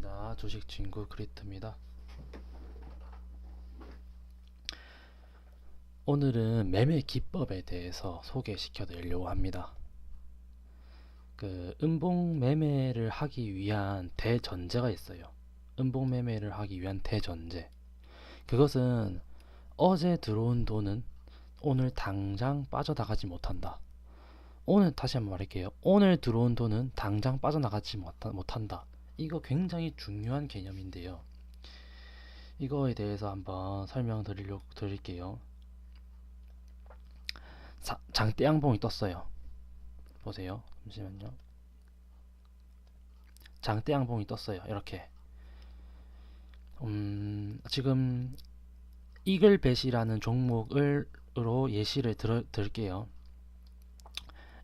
반갑습니다. 주식 친구 크리트입니다. 오늘은 매매 기법에 대해서 소개시켜 드리려고 합니다. 그 음봉 매매를 하기 위한 대전제가 있어요. 음봉 매매를 하기 위한 대전제. 그것은 어제 들어온 돈은 오늘 당장 빠져나가지 못한다. 오늘 다시 한번 말할게요. 오늘 들어온 돈은 당장 빠져나가지 못한다. 이거 굉장히 중요한 개념인데요. 이거에 대해서 한번 설명드리려 드릴게요. 사- 장대 양봉이 떴어요. 보세요. 잠시만요. 장대 양봉이 떴어요. 이렇게. 음, 지금 이글벳이라는 종목을로 예시를 들, 들게요.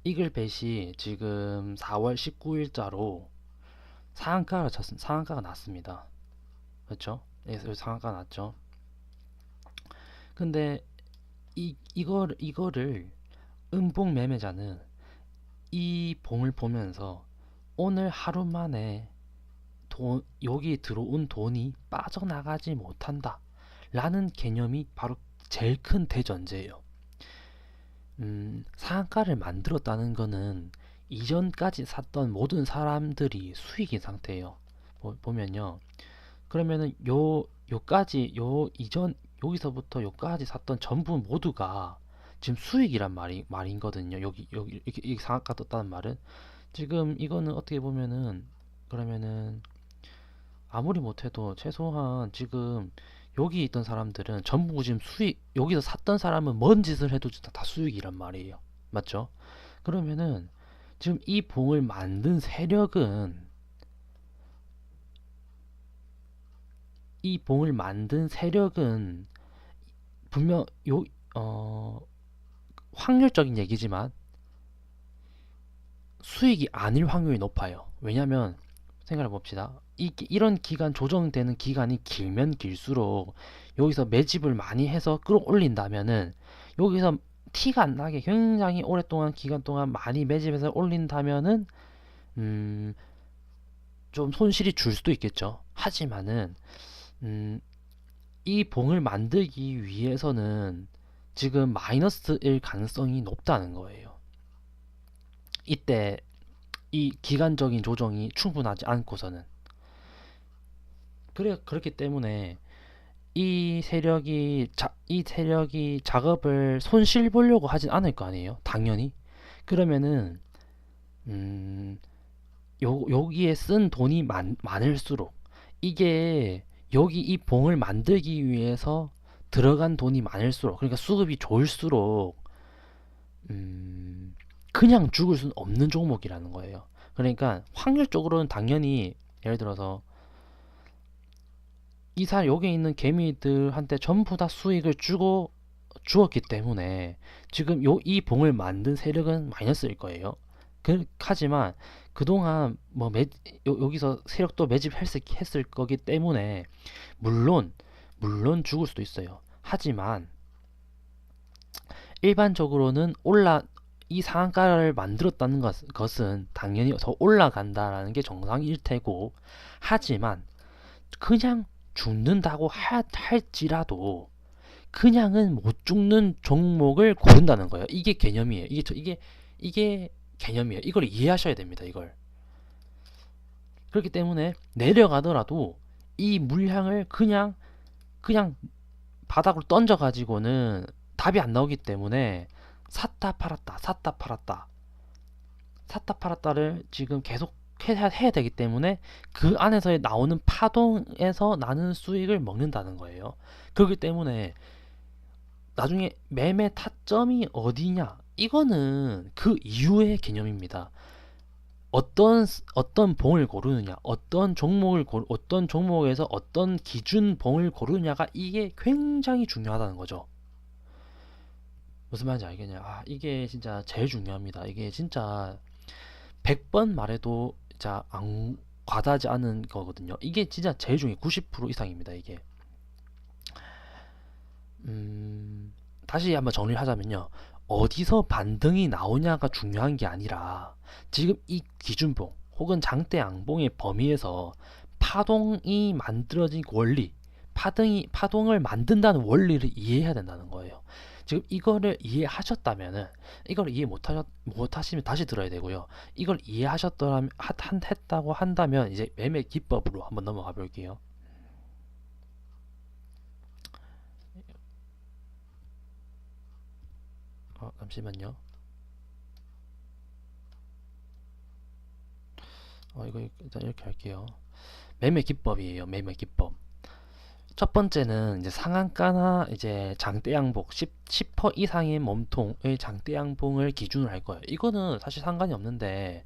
이글벳이 지금 4월 19일자로 상한가를 쳤습니다. 상한가가 났습니다. 그렇죠? 여기서 상한가 났죠. 근데 이 이거 이거를 음봉 매매자는 이 봉을 보면서 오늘 하루 만에 돈 여기 들어온 돈이 빠져나가지 못한다. 라는 개념이 바로 제일 큰 대전제예요. 음, 상한가를 만들었다는 거는 이전까지 샀던 모든 사람들이 수익인 상태예요. 보, 보면요. 그러면은 요 요까지 요 이전 여기서부터 요까지 샀던 전부 모두가 지금 수익이란 말이 말인거든요. 여기 여기 이렇게, 이렇게 상한가 떴다는 말은 지금 이거는 어떻게 보면은 그러면은 아무리 못해도 최소한 지금 여기 있던 사람들은 전부 지금 수익 여기서 샀던 사람은 뭔 짓을 해도 다, 다 수익이란 말이에요. 맞죠? 그러면은 지금 이 봉을 만든 세력은 이 봉을 만든 세력은 분명 요 어 확률적인 얘기지만 수익이 아닐 확률이 높아요. 왜냐면 생각해 봅시다. 이, 이런 기간 조정되는 기간이 길면 길수록 여기서 매집을 많이 해서 끌어올린다면은 여기서 티가 안 나게 굉장히 오랫동안 기간 동안 많이 매집해서 올린다면은 음, 좀 손실이 줄 수도 있겠죠. 하지만은 음, 이 봉을 만들기 위해서는 지금 마이너스일 가능성이 높다는 거예요. 이때 이 기간적인 조정이 충분하지 않고서는 그래 그렇기 때문에 이 세력이 자, 이 세력이 작업을 손실 보려고 하진 않을 거 아니에요. 당연히. 그러면은 음, 요, 여기에 쓴 돈이 많, 많을수록 이게 여기 이 봉을 만들기 위해서 들어간 돈이 많을수록 그러니까 수급이 좋을수록 음, 그냥 죽을 수는 없는 종목이라는 거예요. 그러니까 확률적으로는 당연히 예를 들어서 이사 여기 있는 개미들한테 전부 다 수익을 주고 주었기 때문에 지금 요 이 봉을 만든 세력은 마이너스일 거예요. 그, 하지만 그동안 뭐 매, 요, 여기서 세력도 매집했을 했을 거기 때문에 물론 물론 죽을 수도 있어요. 하지만 일반적으로는 올라 이 상한가를 만들었다는 것, 것은 당연히 더 올라간다라는 게 정상일 테고 하지만 그냥 죽는다고 하, 할지라도 그냥은 못 죽는 종목을 고른다는 거예요. 이게 개념이에요. 이게 저- 이게 이게 개념이에요. 이걸 이해하셔야 됩니다. 이걸 그렇기 때문에 내려가더라도 이 물량을 그냥 그냥 바닥으로 던져 가지고는 답이 안 나오기 때문에 샀다 팔았다 샀다 팔았다 샀다 팔았다를 지금 계속 해야, 되기 때문에 그 안에서 나오는 파동에서 나는 수익을 먹는다는 거예요. 그렇기 때문에 나중에 매매 타점이 어디냐 이거는 그 이후의 개념입니다. 어떤 어떤 봉을 고르느냐, 어떤 종목을 고르, 어떤 종목에서 어떤 기준 봉을 고르냐가 이게 굉장히 중요하다는 거죠. 무슨 말인지 알겠냐? 아, 이게 진짜 제일 중요합니다. 이게 진짜 100번 말해도 진짜 안 과다하지 않은 거거든요. 이게 진짜 제일 중요해. 90% 이상입니다, 이게. 음, 다시 한번 정리를 하자면요. 어디서 반등이 나오냐가 중요한 게 아니라 지금 이 기준봉 혹은 장대 양봉의 범위에서 파동이 만들어진 원리, 파동이 파동을 만든다는 원리를 이해해야 된다는 거예요. 지금 이거를 이해하셨다면은 이걸 이해 못하셨 못하시면 다시 들어야 되고요. 이걸 이해하셨더라면 한 했다고 한다면 이제 매매 기법으로 한번 넘어가 볼게요. 어, 잠시만요. 어, 이거 일단 이렇게 할게요. 매매 기법이에요. 매매 기법. 첫 번째는 이제 상한가나 이제 장대 양봉 10, 10% 이상의 몸통의 장대 양봉을 기준으로 할 거예요. 이거는 사실 상관이 없는데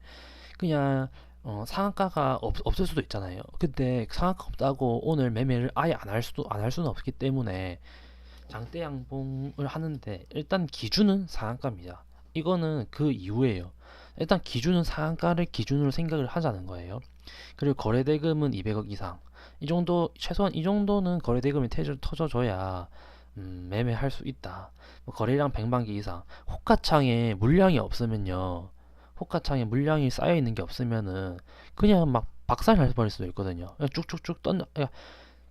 그냥 어, 상한가가 없, 없을 수도 있잖아요. 근데 상한가 없다고 오늘 매매를 아예 안 할 수도 안 할 수는 없기 때문에 장대 양봉을 하는데 일단 기준은 상한가입니다. 이거는 그 이후에요. 일단 기준은 상한가를 기준으로 생각을 하자는 거예요. 그리고 거래대금은 200억 이상. 이 정도 최소한 이 정도는 거래 대금이 터져, 터져줘야 음, 매매할 수 있다. 뭐 거래량 100만 개 이상. 호가창에 물량이 없으면요. 호가창에 물량이 쌓여 있는 게 없으면은 그냥 막 박살날 버릴 수도 있거든요. 그냥 쭉쭉쭉 던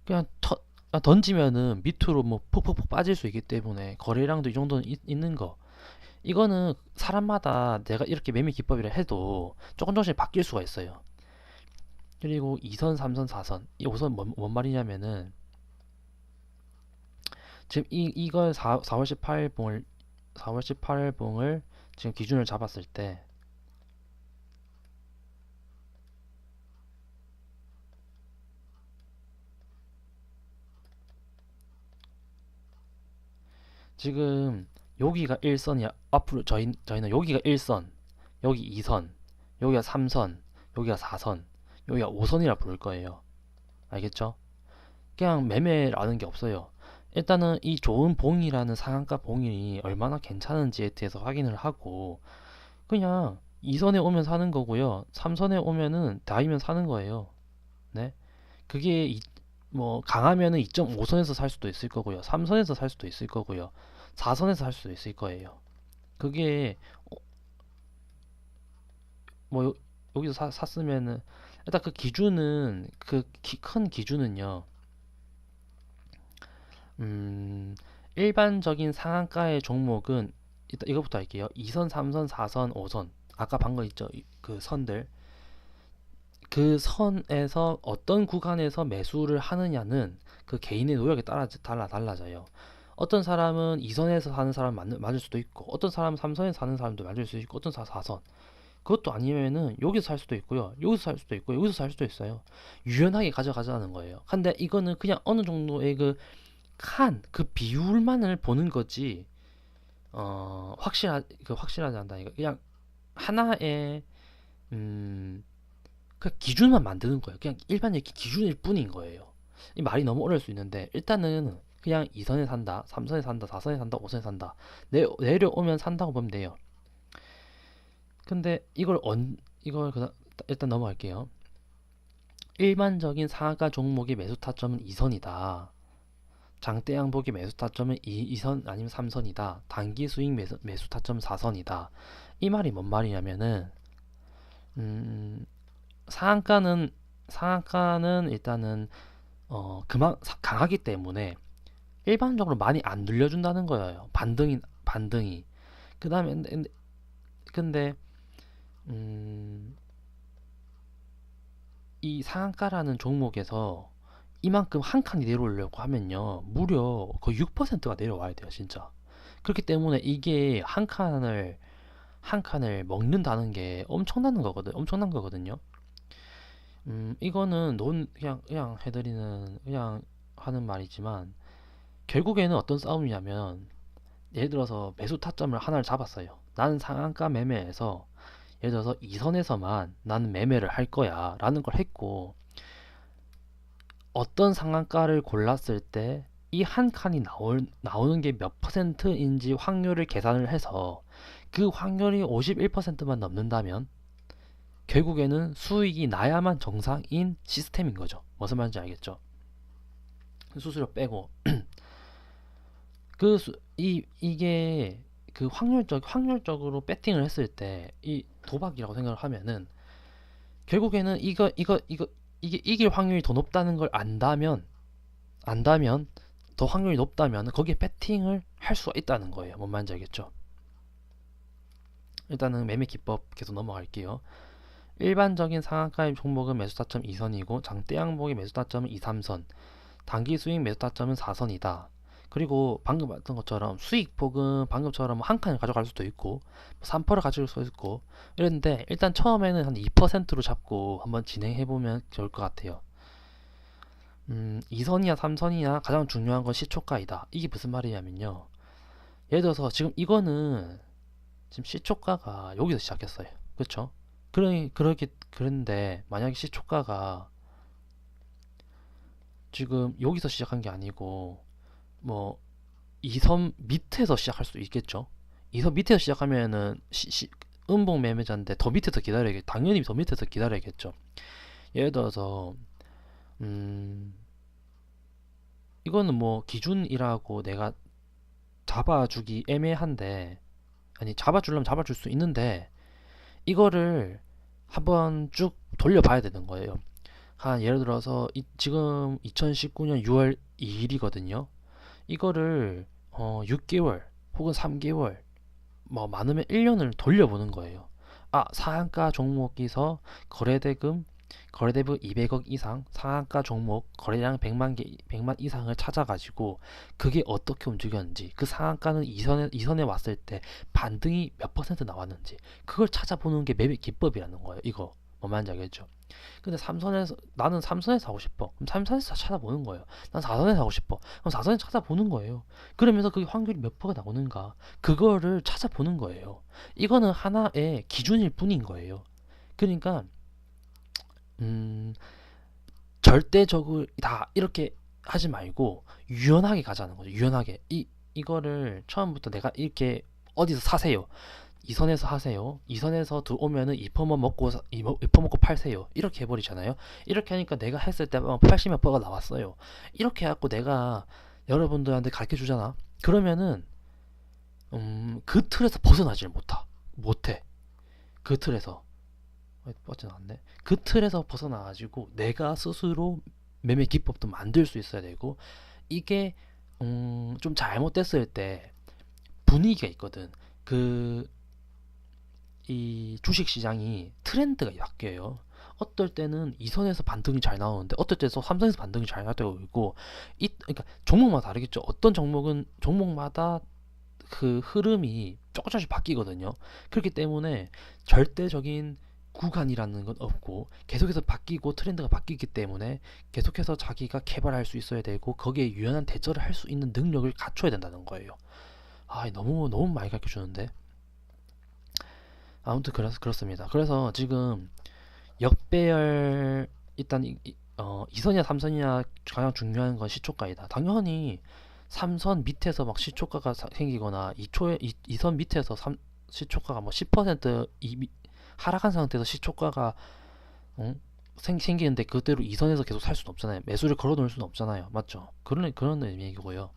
그냥 터, 던지면은 밑으로 뭐 푹푹푹 빠질 수 있기 때문에 거래량도 이 정도는 있, 있는 거. 이거는 사람마다 내가 이렇게 매매 기법이라 해도 조금 조금씩 바뀔 수가 있어요. 그리고 2선, 3선, 4선. 이 5선 뭔, 뭔 말이냐면은 지금 이 이걸 4, 4월 18일 봉을 4월 18일 봉을 지금 기준을 잡았을 때 지금 여기가 1선이야. 앞으로 저희 저희는 여기가 1선, 여기 2선, 여기가 3선, 여기가 4선, 여기가 5선이라 부를 거예요. 알겠죠? 그냥 매매라는 게 없어요. 일단은 이 좋은 봉이라는 상한가 봉이 얼마나 괜찮은지에 대해서 확인을 하고 그냥 2선에 오면 사는 거고요. 3선에 오면은 다이면 사는 거예요. 네. 그게 이, 뭐 강하면은 2.5선에서 살 수도 있을 거고요. 3선에서 살 수도 있을 거고요. 4선에서 할 수도 있을 거예요. 그게 어, 뭐 여, 여기서 사, 샀으면은 일단 그 기준은 그 큰 기준은요. 음, 일반적인 상한가의 종목은 일단 이거부터 할게요. 2선, 3선, 4선, 5선. 아까 방금 있죠. 그 선들. 그 선에서 어떤 구간에서 매수를 하느냐는 그 개인의 노력에 따라 달라 달라져요. 어떤 사람은 2선에서 사는 사람 맞, 맞을 수도 있고 어떤 사람은 3선에서 사는 사람도 맞을 수 있고 어떤 사람 4선 그것도 아니면은 여기서 살 수도 있고요. 여기서 살 수도 있고 여기서 살 수도 있어요. 유연하게 가져가자는 거예요. 근데 이거는 그냥 어느 정도의 그 칸, 그 비율만을 보는 거지 어 확실하 그 확실하지 않다 이거. 그냥 하나의 음 그 기준만 만드는 거예요. 그냥 일반적인 기준일 뿐인 거예요. 이 말이 너무 어려울 수 있는데 일단은 그냥 2선에 산다, 3선에 산다, 4선에 산다, 5선에 산다. 내, 내려오면 산다고 보면 돼요. 근데 이걸 언 이걸 그다, 일단 넘어갈게요. 일반적인 상한가 종목의 매수 타점은 2선이다. 장대 양복의 매수 타점은 2, 2선 아니면 3선이다. 단기 수익 매수, 매수 타점은 4선이다. 이 말이 뭔 말이냐면은 음, 상한가는 상한가는 일단은 어 그만 강하기 때문에 일반적으로 많이 안 늘려준다는 거예요. 반등이 반등이. 그다음에 근데, 근데 음, 이 상한가라는 종목에서 이만큼 한 칸이 내려오려고 하면요. 무려 거의 6%가 내려와야 돼요, 진짜. 그렇기 때문에 이게 한 칸을 한 칸을 먹는다는 게 엄청난 거거든. 엄청난 거거든요. 음, 이거는 논 그냥 그냥 해드리는 그냥 하는 말이지만 결국에는 어떤 싸움이냐면 예를 들어서 매수 타점을 하나를 잡았어요. 나는 상한가 매매에서 예를 들어서 이 선에서만 나는 매매를 할 거야 라는 걸 했고 어떤 상한가를 골랐을 때 이 한 칸이 나올, 나오는 게 몇 퍼센트인지 확률을 계산을 해서 그 확률이 51%만 넘는다면 결국에는 수익이 나야만 정상인 시스템인 거죠. 무슨 말인지 알겠죠? 수수료 빼고 그 이 이게 그 확률적 확률적으로 배팅을 했을 때 이 도박이라고 생각을 하면은 결국에는 이거 이거 이거 이게 이길 확률이 더 높다는 걸 안다면 안다면 더 확률이 높다면 거기에 배팅을 할 수가 있다는 거예요. 뭔 말인지 알겠죠? 일단은 매매 기법 계속 넘어갈게요. 일반적인 상한가의 종목은 매수 타점 2선이고 장대 양봉의 매수 타점은 2, 3선, 단기 수익 매수 타점은 4선이다. 그리고 방금 봤던 것처럼 수익 폭은 방금처럼 한 칸을 가져갈 수도 있고 3%를 가질 수도 있고 이랬는데 일단 처음에는 한 2%로 잡고 한번 진행해 보면 좋을 것 같아요. 음, 2선이나 3선이나 가장 중요한 건 시초가이다. 이게 무슨 말이냐면요. 예를 들어서 지금 이거는 지금 시초가가 여기서 시작했어요. 그렇죠? 그러 그러기 그런데 만약에 시초가가 지금 여기서 시작한 게 아니고 뭐 2선 밑에서 시작할 수도 있겠죠. 2선 밑에서 시작하면은 시, 시, 음봉 매매자인데 더 밑에서 기다려야겠 당연히 더 밑에서 기다려야겠죠. 예를 들어서 음 이거는 뭐 기준이라고 내가 잡아주기 애매한데 아니 잡아주려면 잡아줄 수 있는데 이거를 한번 쭉 돌려봐야 되는 거예요. 한 예를 들어서 이, 지금 2019년 6월 2일이거든요. 이거를 어, 6개월 혹은 3개월 뭐 많으면 1년을 돌려보는 거예요. 아, 상한가 종목에서 거래대금 거래대금 200억 이상 상한가 종목 거래량 100만 개 100만 이상을 찾아가지고 그게 어떻게 움직였는지 그 상한가는 이선에 이선에 왔을 때 반등이 몇 퍼센트 나왔는지 그걸 찾아보는 게 매매 기법이라는 거예요. 이거 뭐 말인지 알겠죠? 근데 삼선에서 나는 삼선에서 하고 싶어. 그럼 삼선에서 찾아보는 거예요. 난 사선에서 하고 싶어. 그럼 사선에서 찾아보는 거예요. 그러면서 그게 확률이 몇 퍼가 나오는가 그거를 찾아보는 거예요. 이거는 하나의 기준일 뿐인 거예요. 그러니까 음, 절대적으로 다 이렇게 하지 말고 유연하게 가자는 거죠. 유연하게. 이 이거를 처음부터 내가 이렇게 어디서 사세요. 이 선에서 하세요. 이 선에서 들어오면은 2%만 먹고 2% 먹고 팔세요. 이렇게 해버리잖아요. 이렇게 하니까 내가 했을 때 80몇 퍼가 나왔어요. 이렇게 해갖고 내가 여러분들한테 가르쳐 주잖아. 그러면은 음, 그 틀에서 벗어나지를 못하, 못해. 그 틀에서 빠져나왔네. 그 틀에서 벗어나가지고 내가 스스로 매매 기법도 만들 수 있어야 되고 이게 음, 좀 잘못됐을 때 분위기가 있거든. 그 이 주식 시장이 트렌드가 바뀌어요. 어떨 때는 2선에서 반등이 잘 나오는데 어떨 때는 3선에서 반등이 잘 나오고 있고 이 그러니까 종목마다 다르겠죠. 어떤 종목은 종목마다 그 흐름이 조금 조금씩 바뀌거든요. 그렇기 때문에 절대적인 구간이라는 건 없고 계속해서 바뀌고 트렌드가 바뀌기 때문에 계속해서 자기가 개발할 수 있어야 되고 거기에 유연한 대처를 할 수 있는 능력을 갖춰야 된다는 거예요. 아, 너무 너무 많이 가르쳐 주는데. 아무튼 그렇, 그렇습니다. 그래서 지금 역배열 일단 이, 이, 어, 2선이나 3선이나 가장 중요한 건 시초가이다. 당연히 3선 밑에서 막 시초가가 생기거나 2초에 2, 선 밑에서 3, 시초가가 뭐 10% 이, 하락한 상태에서 시초가가 어? 생, 생기는데 그대로 이선에서 계속 살 수는 없잖아요. 매수를 걸어 놓을 수는 없잖아요. 맞죠? 그런 그런 의미이고요.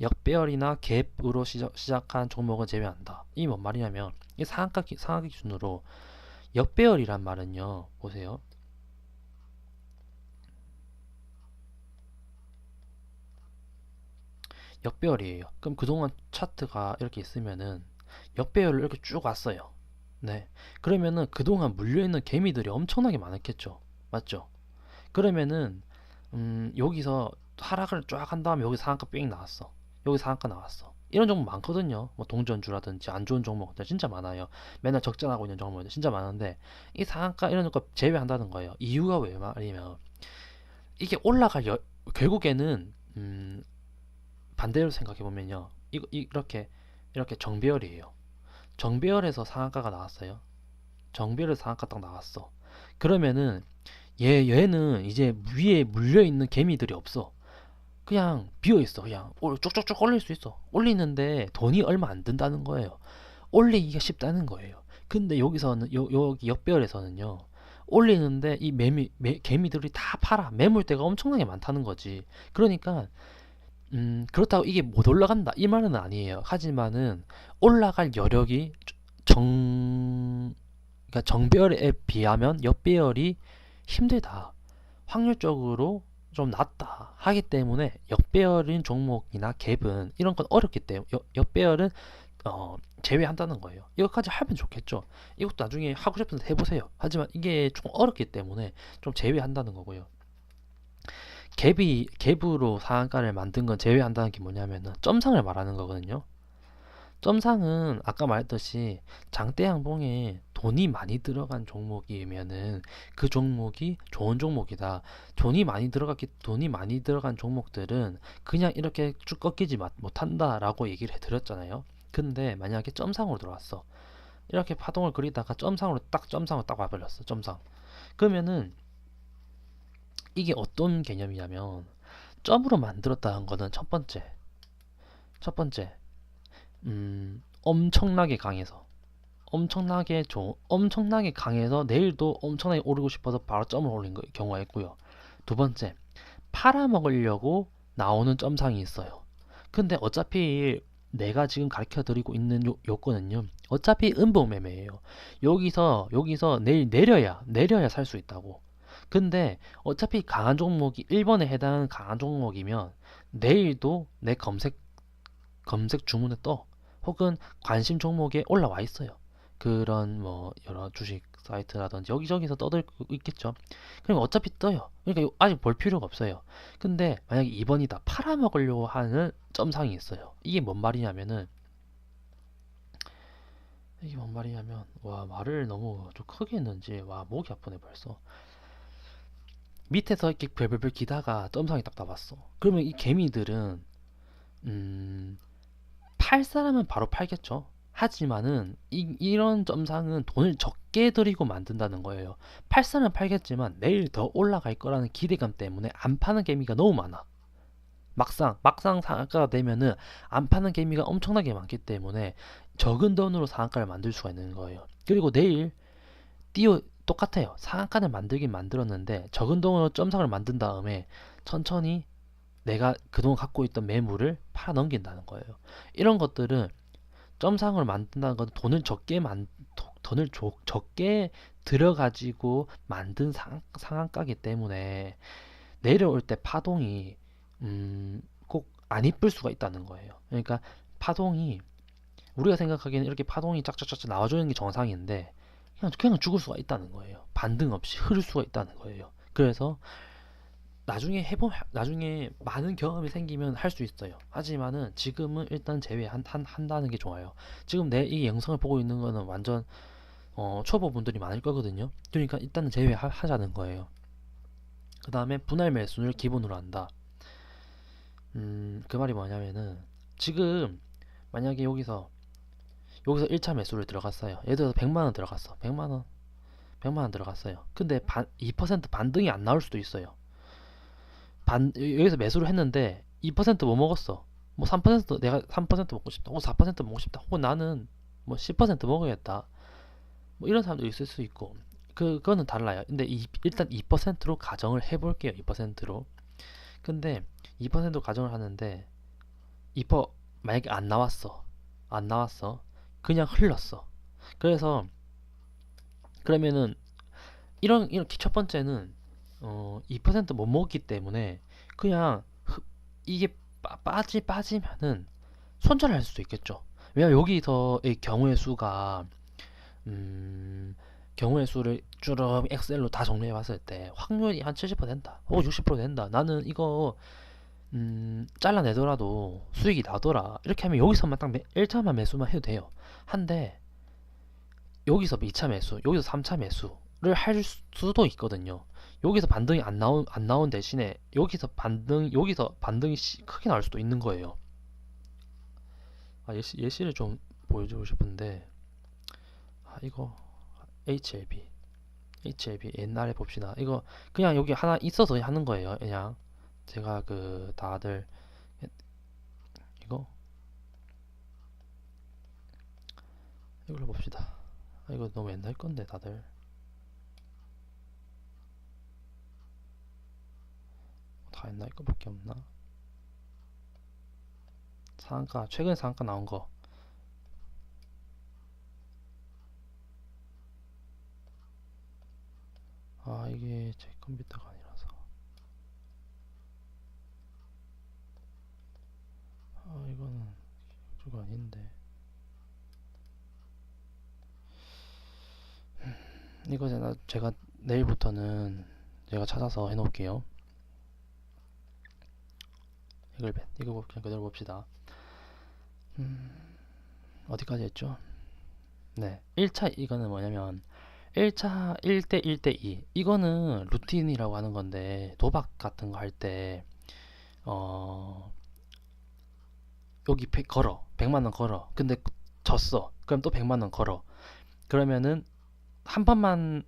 역배열이나 갭으로 시작, 시작 한 종목은 제외한다. 이 뭔 말이냐면 이 상한가 상한가 기준으로 역배열이란 말은요. 보세요. 역배열이에요. 그럼 그동안 차트가 이렇게 있으면은 역배열을 이렇게 쭉 왔어요. 네. 그러면은 그동안 물려있는 개미들이 엄청나게 많았겠죠. 맞죠? 그러면은 음, 여기서 하락을 쫙 한 다음에 여기 상한가 삥 나왔어. 여기 상한가 나왔어. 이런 종목 많거든요. 뭐 동전주라든지 안 좋은 종목들 진짜 많아요. 맨날 적자나고 있는 종목들 진짜 많은데 이 상한가 이런 거 제외한다는 거예요. 이유가 왜 말이면 이게 올라갈 여, 결국에는 음, 반대로 생각해 보면요. 이거 이렇게 이렇게 정배열이에요. 정배열에서 상한가가 나왔어요. 정배열에서 상한가 딱 나왔어. 그러면은 얘 얘는 이제 위에 물려 있는 개미들이 없어. 그냥 비어 있어. 그냥 쭉쭉쭉 올릴 수 있어. 올리는데 돈이 얼마 안 든다는 거예요. 올리기가 쉽다는 거예요. 근데 여기서는 요, 여기 옆배열에서는요. 올리는데 이 매미 매, 개미들이 다 팔아. 매물대가 엄청나게 많다는 거지. 그러니까 음, 그렇다고 이게 못 올라간다 이 말은 아니에요. 하지만은 올라갈 여력이 정 그러니까 정배열에 비하면 역배열이 힘들다. 확률적으로 좀 낮다 하기 때문에 역배열인 종목이나 갭은 이런 건 어렵기 때문에 역, 역배열은 어, 제외한다는 거예요. 이것까지 하면 좋겠죠. 이것도 나중에 하고 싶은 데 해보세요. 하지만 이게 좀 어렵기 때문에 좀 제외한다는 거고요. 갭이 갭으로 상한가를 만든 건 제외한다는 게 뭐냐면은 점상을 말하는 거거든요. 점상은 아까 말했듯이 장대 양봉에 돈이 많이 들어간 종목이면은 그 종목이 좋은 종목이다. 돈이 많이 들어갔기 돈이 많이 들어간 종목들은 그냥 이렇게 쭉 꺾이지 마- 못한다라고 얘기를 해드렸잖아요. 근데 만약에 점상으로 들어왔어. 이렇게 파동을 그리다가 점상으로 딱 점상으로 딱 와버렸어. 점상. 그러면은 이게 어떤 개념이냐면 점으로 만들었다는 거는 첫 번째. 첫 번째. 음, 엄청나게 강해서 엄청나게 좋 엄청나게 강해서 내일도 엄청나게 오르고 싶어서 바로 점을 올린 거- 경우가 있고요. 두 번째, 팔아먹으려고 나오는 점상이 있어요. 근데 어차피 내가 지금 가르쳐 드리고 있는 요, 요건은요. 어차피 음봉 매매예요. 여기서 여기서 내일 내려야 내려야 살 수 있다고. 근데 어차피 강한 종목이 1번에 해당하는 강한 종목이면 내일도 내 검색 검색 주문에 떠. 혹은 관심 종목에 올라와 있어요. 그런 뭐 여러 주식 사이트라든지 여기저기서 떠들 있겠죠. 그리고 어차피 떠요. 그러니까 요- 아직 볼 필요가 없어요. 근데 만약에 2번이 다 팔아먹으려고 하는 점상이 있어요. 이게 뭔 말이냐면은 이게 뭔 말이냐면 와 말을 너무 좀 크게 했는지 와 목이 아프네 벌써. 밑에서 이렇게 별별별 기다가 점상이 딱 나왔어. 그러면 이 개미들은 음, 팔 사람은 바로 팔겠죠. 하지만은 이, 이런 점상은 돈을 적게 들이고 만든다는 거예요. 팔 사람은 팔겠지만 내일 더 올라갈 거라는 기대감 때문에 안 파는 개미가 너무 많아. 막상 막상 상한가가 되면은 안 파는 개미가 엄청나게 많기 때문에 적은 돈으로 상한가를 만들 수가 있는 거예요. 그리고 내일 띄워 똑같아요. 상한가를 만들긴 만들었는데 적은 돈으로 점상을 만든 다음에 천천히 내가 그동안 갖고 있던 매물을 팔아 넘긴다는 거예요. 이런 것들은 점상을 만든다는 건 돈을 적게 만 도- 돈을 조- 적게 들어가지고 만든 상, 상한가기 때문에 내려올 때 파동이 음, 꼭 안 이쁠 수가 있다는 거예요. 그러니까 파동이 우리가 생각하기에는 이렇게 파동이 짝짝짝짝 나와주는 게 정상인데 그냥 그냥 죽을 수가 있다는 거예요. 반등 없이 흐를 수가 있다는 거예요. 그래서 나중에 해보 나중에 많은 경험이 생기면 할 수 있어요. 하지만은 지금은 일단 제외한 한, 한다는 게 좋아요. 지금 내 이 영상을 보고 있는 거는 완전 어, 초보분들이 많을 거거든요. 그러니까 일단은 제외하자는 거예요. 그 다음에 분할 매수를 기본으로 한다. 음, 그 말이 뭐냐면은 지금 만약에 여기서 여기서 1차 매수를 들어갔어요. 예를 들어서 100만 원 들어갔어. 100만 원. 100만 원 들어갔어요. 근데 반, 2% 반등이 안 나올 수도 있어요. 반 여기서 매수를 했는데 2%못 먹었어. 뭐 3% 내가 3% 먹고 싶다. 혹은 4% 먹고 싶다. 혹은 나는 뭐 10% 먹어야겠다. 뭐 이런 사람도 있을 수 있고 그 그거는 달라요. 근데 이, 일단 2%로 가정을 해 볼게요. 2%로. 근데 2% 가정을 하는데 2% 만약에 안 나왔어. 안 나왔어. 그냥 흘렀어. 그래서 그러면은 이런 이렇게 첫 번째는 어, 2%못 먹기 때문에 그냥 흡- 이게 빠, 빠지 빠지면은 손절할 수도 있겠죠. 왜냐면 여기서의 경우의 수가 음, 경우의 수를 쭉 엑셀로 다 정리해 봤을 때 확률이 한 70% 된다. 혹은 60% 된다. 나는 이거 음, 잘라내더라도 수익이 나더라. 이렇게 하면 여기서만 딱 매, 1차만 매수만 해도 돼요. 한데 여기서 2차 매수, 여기서 3차 매수를 할 수도 있거든요. 여기서 반등이 안 나온 안 나온 대신에 여기서 반등 여기서 반등이 시- 크게 나올 수도 있는 거예요. 아, 예시 예시를 좀 보여주고 싶은데 아 이거 HLB HLB 옛날에 봅시다. 이거 그냥 여기 하나 있어서 하는 거예요. 그냥 제가 그 다들 이거 이걸로 봅시다. 아, 이거 너무 옛날 건데 다들 다 옛날 거밖에 없나? 상한가 최근 상한가 나온 거 아, 이게 제 컴퓨터가 아니라서. 아, 이거는 이쪽 아닌데. 음, 이거 제가 내일부터는 제가 찾아서 해놓을게요. 이걸 이거 그냥 그대로 봅시다. 음, 어디까지 했죠? 네 1차 이거는 뭐냐면 1차 1대 1대 2 이거는 루틴이라고 하는 건데 도박 같은 거 할 때 어, 여기 100 걸어. 100만원 걸어. 근데 졌어. 그럼 또 100만원 걸어. 그러면은 한 번만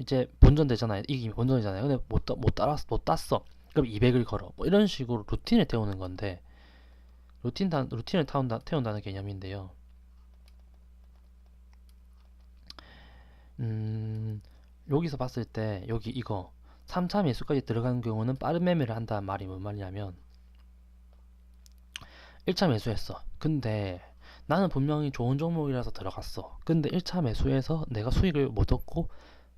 이제 본전 되잖아요. 이기면 본전이잖아요. 근데 못, 따, 못 따랐 못 땄어 그럼 200을 걸어. 뭐 이런 식으로 루틴을 태우는 건데 루틴 다, 루틴을 태운다, 태운다는 개념인데요. 음, 여기서 봤을 때 여기 이거 3차 매수까지 들어가는 경우는 빠른 매매를 한다는 말이 뭔 말이냐면 1차 매수했어. 근데 나는 분명히 좋은 종목이라서 들어갔어. 근데 1차 매수해서 내가 수익을 못 얻고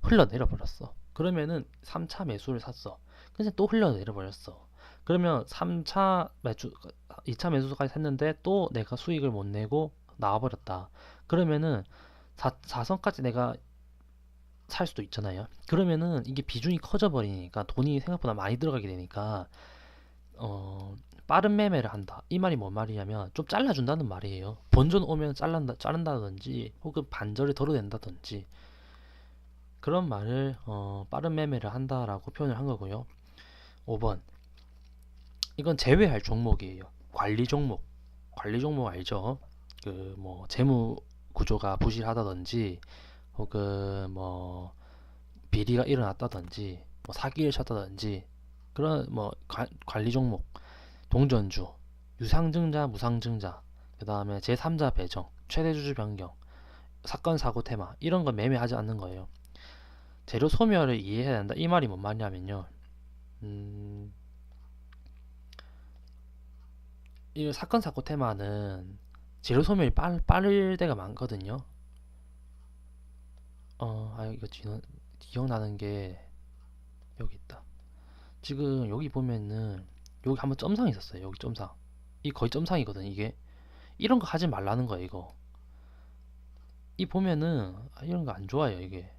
흘러내려 버렸어. 그러면은 3차 매수를 샀어 근데 또 흘러내려 버렸어 그러면 3차 매수 2차 매수까지 샀는데 또 내가 수익을 못 내고 나와 버렸다 그러면은 4, 4선까지 내가 살 수도 있잖아요. 그러면은 이게 비중이 커져 버리니까 돈이 생각보다 많이 들어가게 되니까 어 빠른 매매를 한다. 이 말이 뭔 말이냐면 좀 잘라준다는 말이에요. 본전 오면 잘란다, 자른다든지 혹은 반절을 덜어낸다든지 그런 말을 어, 빠른 매매를 한다라고 표현을 한 거고요. 5번 이건 제외할 종목이에요. 관리 종목. 관리 종목 알죠? 그 뭐 재무 구조가 부실하다든지 혹은 뭐 비리가 일어났다든지 뭐 사기를 쳤다든지 그런 뭐 관, 관리 종목 동전주 유상증자 무상증자 그 다음에 제3자 배정 최대주주 변경 사건 사고 테마 이런 거 매매하지 않는 거예요 재료 소멸을 이해해야 된다 이 말이 뭔 말이냐면요 음, 이 사건 사고 테마는 재료 소멸이 빠르, 빠를 때가 많거든요 어, 아 이거 기억, 기억나는 게 여기 있다. 지금 여기 보면은 여기 한번 점상 있었어요. 여기 점상. 이 거의 점상이거든. 이게 이런 거 하지 말라는 거야 이거. 이 보면은 아, 이런 거 안 좋아요 이게.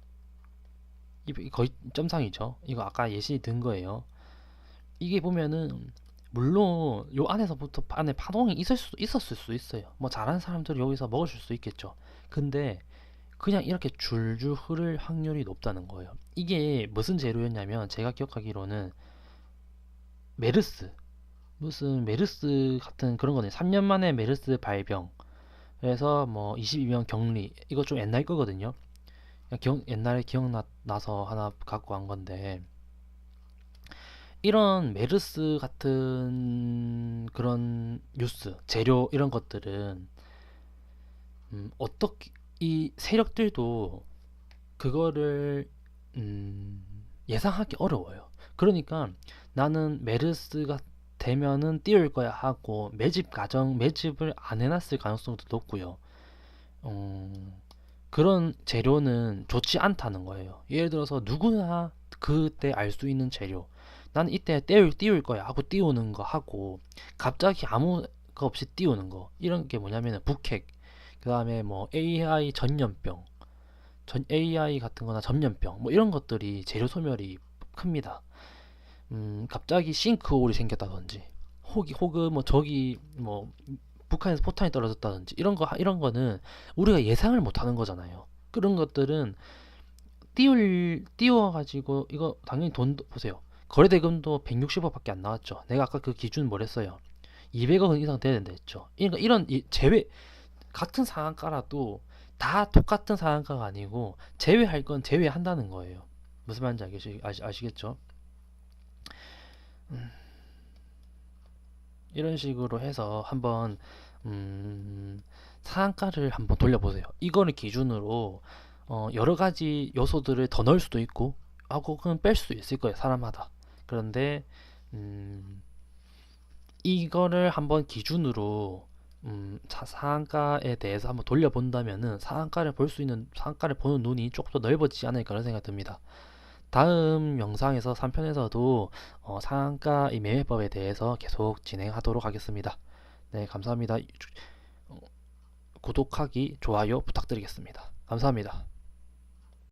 이 거의 점상이죠. 이거 아까 예시 든 거예요. 이게 보면은 물론 요 안에서부터 안에 파동이 있을 수도 있었을 수 있어요. 뭐 잘하는 사람들이 여기서 먹으실 수 있겠죠. 근데 그냥 이렇게 줄줄 흐를 확률이 높다는 거예요. 이게 무슨 재료였냐면 제가 기억하기로는 메르스 무슨 메르스 같은 그런 거네. 3년 만에 메르스 발병. 그래서 뭐 22명 격리. 이거 좀 옛날 거거든요. 기억, 옛날에 기억나서 하나 갖고 간 건데 이런 메르스 같은 그런 뉴스, 재료 이런 것들은 음, 어떻게 이 세력들도 그거를 음, 예상하기 어려워요. 그러니까 나는 메르스가 되면은 띄울 거야 하고 매집 가정 매집을 안 해놨을 가능성도 높고요. 음, 그런 재료는 좋지 않다는 거예요. 예를 들어서 누구나 그때 알 수 있는 재료. 나는 이때 띄울, 띄울 거야 하고 띄우는 거 하고 갑자기 아무 거 없이 띄우는 거 이런 게 뭐냐면은 북핵 그 다음에 뭐 AI 전염병, 전 AI 같은 거나 전염병, 뭐 이런 것들이 재료 소멸이 큽니다. 음, 갑자기 싱크홀이 생겼다든지, 혹이, 혹은 뭐 저기 뭐 북한에서 포탄이 떨어졌다든지 이런 거 이런 거는 우리가 예상을 못 하는 거잖아요. 그런 것들은 띄울 띄워 가지고 이거 당연히 돈 보세요. 거래 대금도 160억밖에 안 나왔죠. 내가 아까 그 기준 뭐랬어요? 200억 이상 돼야 된다 했죠. 그러니까 이런 제외 같은 상한가라도 다 똑같은 상한가가 아니고 제외할 건 제외한다는 거예요. 무슨 말인지 알겠, 아시, 아시 겠죠? 음, 이런 식으로 해서 한번 음, 상한가를 한번 돌려보세요. 이거를 기준으로 어, 여러 가지 요소들을 더 넣을 수도 있고 하고는 뺄 수도 있을 거예요. 사람마다. 그런데 음, 이거를 한번 기준으로 음, 상한가에 대해서 한번 돌려본다면은 상한가를 볼 수 있는 상한가를 보는 눈이 조금 더 넓어지지 않을까 그런 생각이 듭니다. 다음 영상에서 3편에서도 어, 상한가 이 매매법에 대해서 계속 진행하도록 하겠습니다. 네, 감사합니다. 구독하기, 좋아요 부탁드리겠습니다. 감사합니다.